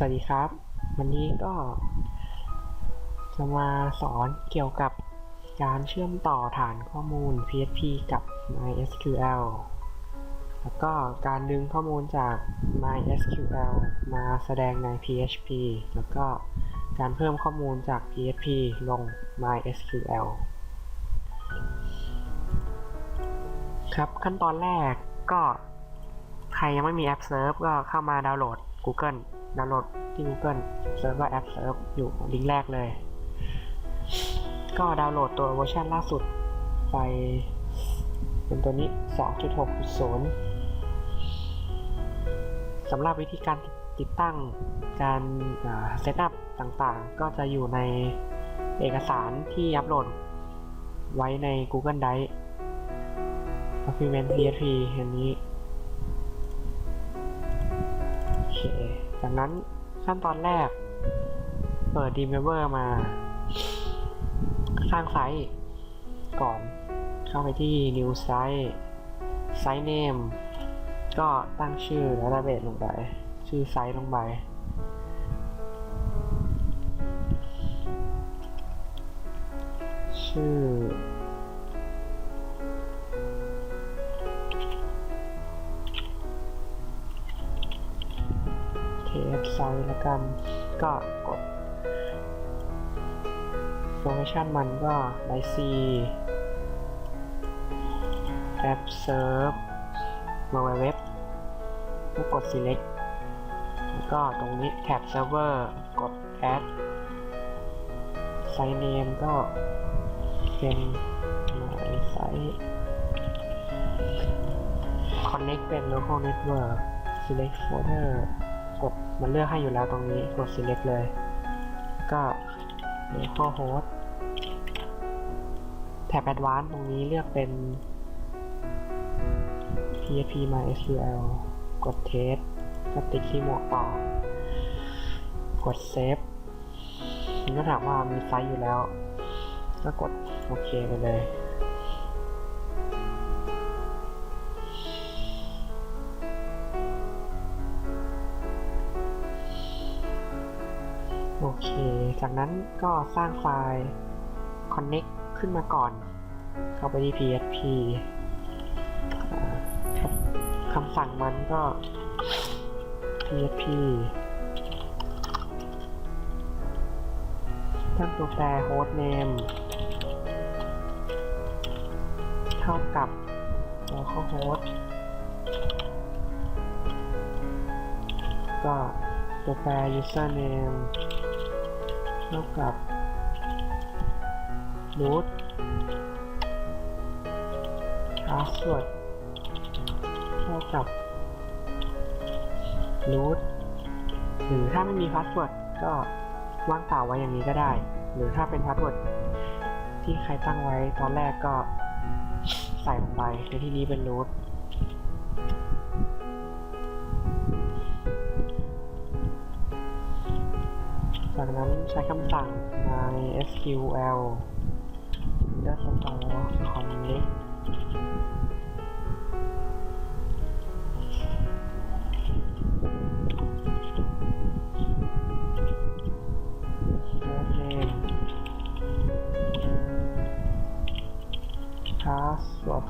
สวัสดีครับ วันนี้ก็ จะมาสอนเกี่ยวกับการเชื่อมต่อฐานข้อมูล PHP กับ MySQL แล้วก็การดึงข้อมูลจาก MySQL มาแสดงใน PHP แล้วก็การเพิ่มข้อมูลจาก PHP ลง MySQL ครับขั้นตอนแรกก็ใครยังไม่มีแอป Surf ก็เข้ามาดาวน์โหลด Google ดาวน์โหลดที่ Google เซิร์ชว่าแอป Surf อยู่ลิงก์แรกเลย ก็ดาวน์โหลดตัวเวอร์ชันล่าสุดไปเป็นตัวนี้ 2.6.0 สำหรับวิธีการติดตั้งการเซตอัพต่างๆ ก็จะอยู่ในเอกสารที่อัปโหลดไว้ใน Google Drive Document PHP อันนี้ จากนั้นขั้นตอนแรก เปิด d m e v e r มา สร้างไซต์ก่อนเข้าไปที่ new site site name ก็ตั้งชื่อ database ลงไป ชื่อไซต์ลงไป ชื่อ เทปไซต์แล้วกัน ก็กดโฟร์ชันมันก็ไลซีแอปเซิร์ฟมาเว็บก็กด select แล้วก็ตรงนี้แท็บเซิร์ฟเวอร์กด add ไซต์เนมก็เป็นหมายไซต์ connect เป็น local network select folder มันเลือกให้อยู่แล้วตรงนี้กด select เลย ก็ local host แท็บ advanced ตรงนี้เลือกเป็น php mysql กด test ก็ติดที่หมวกต่อกด save มันก็ถามว่ามีไฟล์อยู่แล้ว ก็กดโอเคไปเลย เค จากนั้นก็สร้างไฟล์ connect ขึ้นมาก่อน เข้าไปที่ php ครับคำสั่งมันก็ php ตั้งตัวแปร host name เท่ากับ localhost ก็ตัวแปร username เท่ากับ root password เท่ากับ root หรือถ้าไม่มี password ก็ว่างเปล่าไว้อย่างนี้ก็ได้ หรือถ้าเป็น password ที่ใครตั้งไว้ตอนแรกก็ใส่ลงไปในที่นี้เป็น root จากนั้นใช้คำสั่ง mysql underscore connect แล้ว name password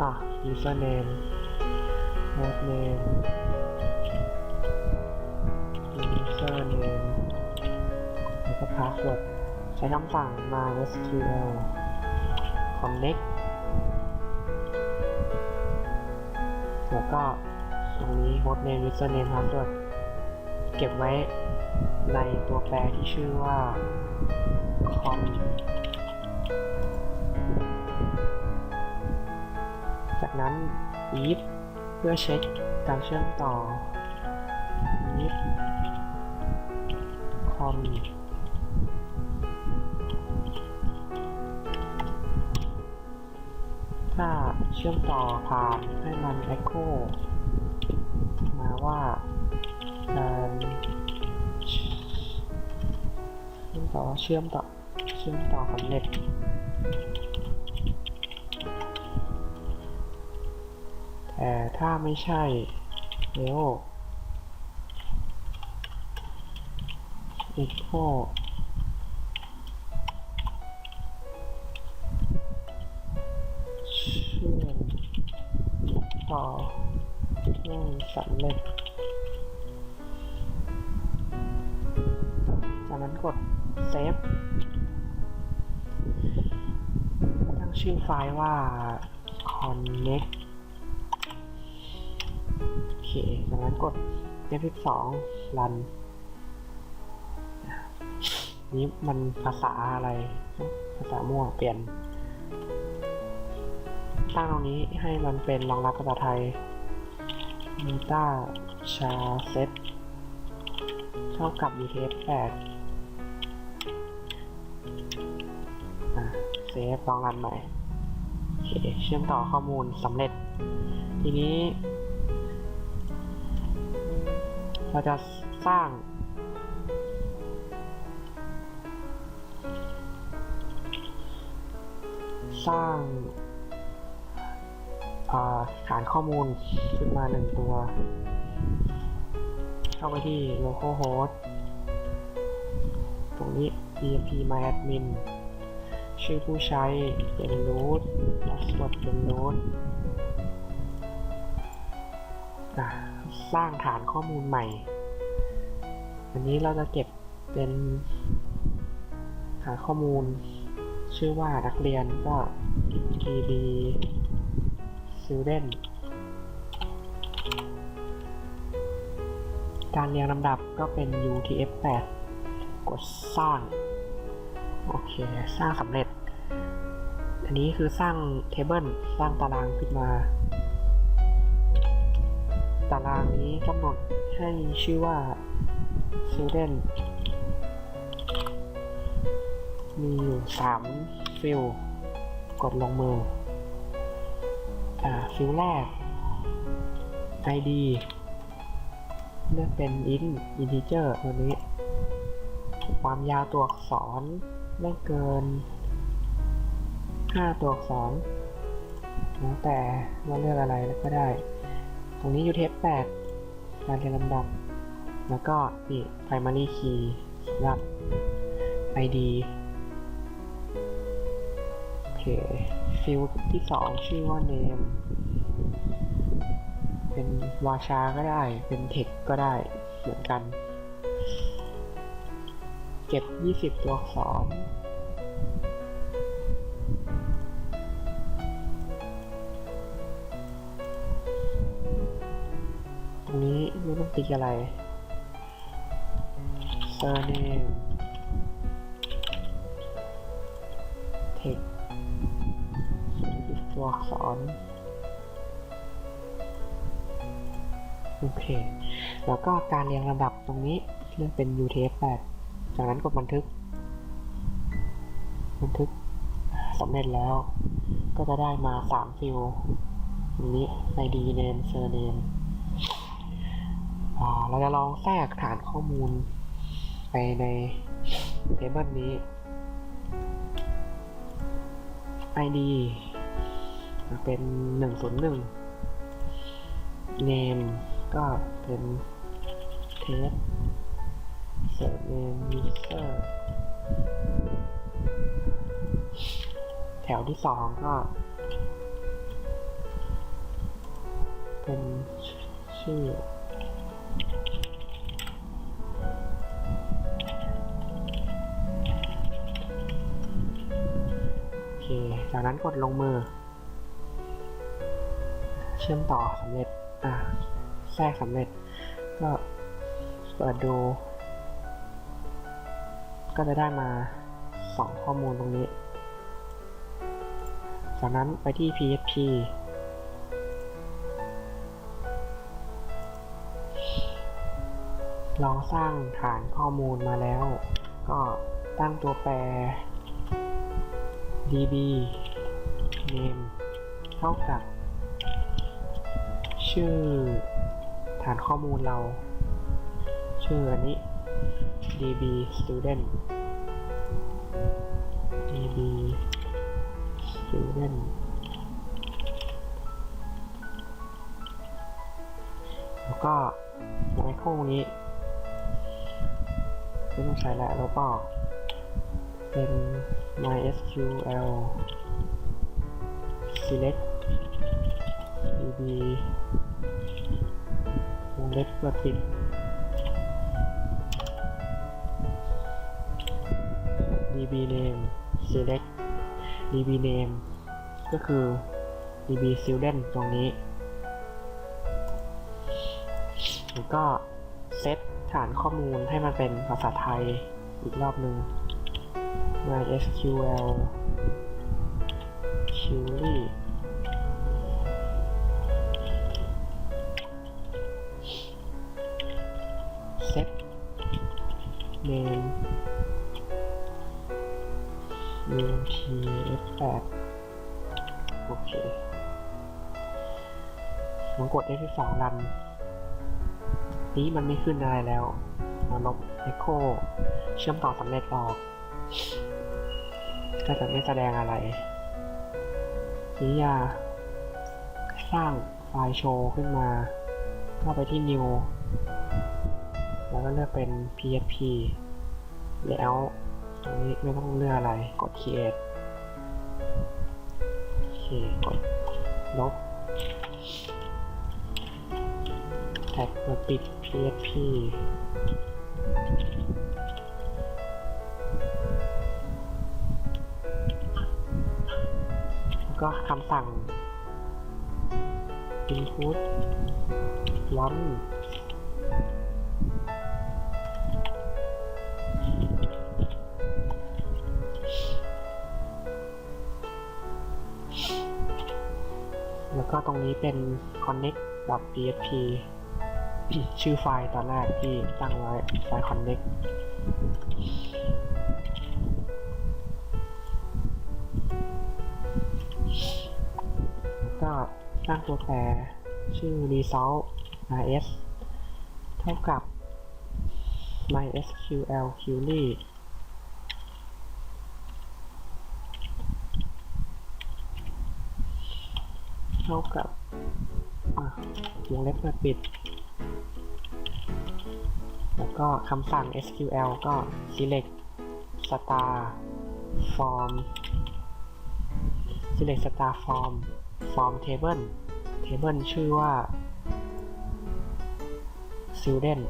อะ username host name แล้วก็ password ใช้คำสั่ง mysql connect แล้วก็ตรงนี้ host name username password เก็บไว้ในตัวแปรที่ชื่อว่า com จากนั้น if เพื่อเช็คการเชื่อมต่อ if com เชื่อมต่อผ่านให้มัน echo มาว่าการเชื่อมต่อเชื่อมต่อเชื่อมต่อสำเร็จแต่ถ้าไม่ใช่เร็ว echo ไม่สำเร็จากนั้นกดเซฟตั้งชื่อไฟล์ว่า connect โอเคจากนั้นกด F12 run นี้มันภาษาอะไร ภาษาม่วเปลี่ยนตั้งตรงนี้ให้มันเป็นรองรับภาษาไทย meta cha set เท่ากับ UTF 8อะเซฟลองรันใหม่โอเคเชื่อมต่อข้อมูลสำเร็จ ทีนี้ เราจะสร้าง สร้าง ฐานข้อมูลขึ้นมาหนึ่งตัว เข้าไปที่ localhost ตรงนี้ empmyadmin ชื่อผู้ใช้เป็น root password เป็น root สร้างฐานข้อมูลใหม่ อันนี้เราจะเก็บเป็นฐานข้อมูล ชื่อว่านักเรียนก็ tb student การเรียงลำดับก็เป็น UTF-8 กดสร้าง โอเค สร้างสำเร็จ อันนี้คือสร้างเทเบิลสร้างตารางขึ้นมา ตารางนี้กำหนดให้ชื่อว่า student มีอยู่3ฟิลกดลงมือ อ่าฟิลแรก ID เลือกเป็น int integer ตัวนี้ ความยาวตัวอักษรไม่เกิน 5 ตัวอักษรแล้วแต่ว่าเลือกอะไรก็ได้ ตรงนี้อยู่เทป8การเรียงลำดับ แล้วก็นี่ primary key สำหรับ ID โอเค ฟิลที่2ชื่อว่า name เป็นวาชาก็ได้ เป็น text ก็ได้เหมือนกัน เก็บ 20 ตัวอักษรตรงนี้ไม่ต้องติ๊กอะไร surname ตัวอักษรโอเค แล้วก็การเรียงลำดับตรงนี้เลือกเป็น UTF-8 จากนั้นกดบันทึก บันทึกสำเร็จแล้ว ก็จะได้มา3ฟิลตรงนี้ ID name surname เราจะลองแทรกฐานข้อมูลไปในเทเบิลนี้ ID เป็น101 name ก็เป็น test surname user แถวที่สองก็ เป็นชื่อโอเคจากนั้นกดลงมือ เชื่อมต่อสำเร็จ อะแทรกสำเร็จ ก็เปิดดู ก็จะได้มาสองข้อมูลตรงนี้ จากนั้นไปที่ PHP ลองสร้างฐานข้อมูลมาแล้ว ก็ตั้งตัวแปร db name เท่ากับ ชื่อฐานข้อมูลเรา ชื่ออันนี้ db student db student แล้วก็ไมโครนี้ไม่ต้องใช้แล้วแล้วก็เป็น MySQL select db เล็บเปิดปิด db name select db name ก็คือ db student ตรงนี้ แล้วก็เซตฐานข้อมูลให้มันเป็นภาษาไทยอีกรอบหนึ่ง MySQL query name UTF8 โอเค ผมกด F2 รัน นี้มันไม่ขึ้นอะไรแล้ว มาลบ Echo เชื่อมต่อสำเร็จออก ก็จะไม่แสดงอะไรนี้ยาสร้างไฟล์โชว์ขึ้นมา เข้าไปที่ New แล้วก็เลือกเป็น PHP แล้วตรงนี้ไม่ต้องเลือกอะไร กด Create โอเค กดลบแท็กมาปิด PHP แล้วก็คำสั่ง input run ก็ตรงนี้เป็น connect php ชื่อไฟล์ตอนแรกที่ตั้งไว้ไฟล์ connect แล้วก็สร้างตัวแปรชื่อ result rs เท่ากับ mysql query ท่ากับวงเล็บเปิดปิด แล้วก็คำสั่ง SQL ก็ select star form select star form form table table ชื่อว่า student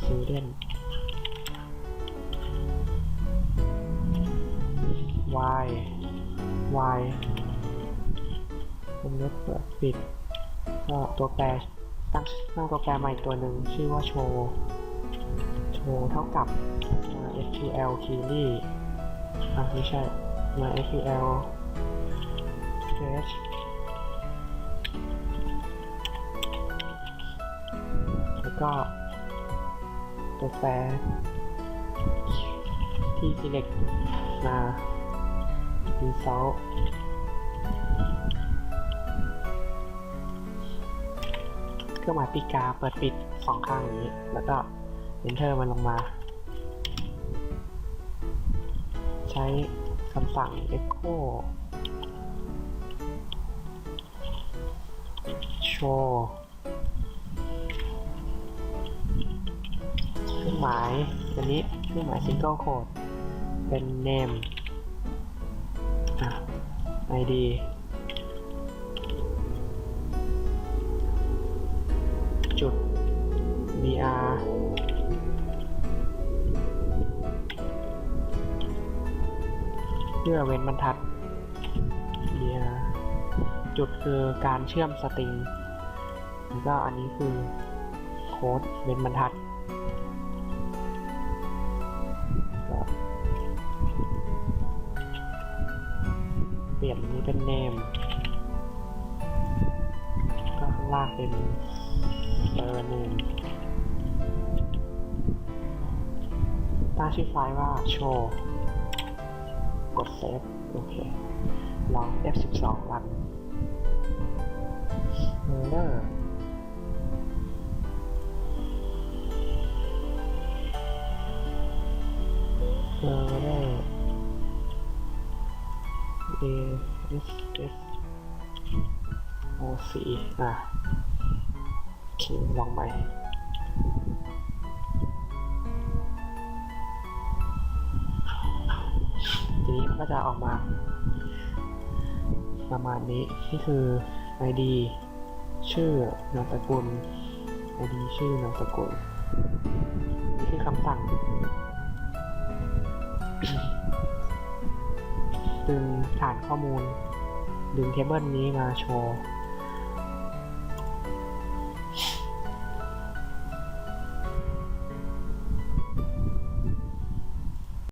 student y y วงเล็บเปิดปิดก็ตัวแปรตั้งตั้งตัวแปรใหม่ตัวหนึ่งชื่อว่าโชว์โชว์เท่ากับ SQL query อะไม่ใช่ MySQL fetch แล้วก็ตัวแปรที่ select มา result รื่องหมายปีกาเปิดปิดสองข้างอย่างนี้ แล้วก็ enter มันลงมา ใช้คำสั่ง echo show เครื่องหมายอันนี้เครื่องหมาย single quote เป็น name อะ id br เพื่อเว้นบรรทัด br จุดคือการเชื่อมสตริง แล้วก็อันนี้คือโค้ดเว้นบรรทัดเปลี่ยนนี้เป็น name ก็ข้างล่างเป็นเออ name ตั้ง ชื่อไฟล์ว่า show กด save โอเค ลอง F12 รัน error เออได้ A S S O สีอะโอเคลองใหม่ ก็จะออกมา ประมาณนี้นี่คือ ID ชื่อนามสกุล ID ชื่อนามสกุลนี่คือคำสั่งดึงฐานข้อมูลดึงเทเบิลนี้มาโชว์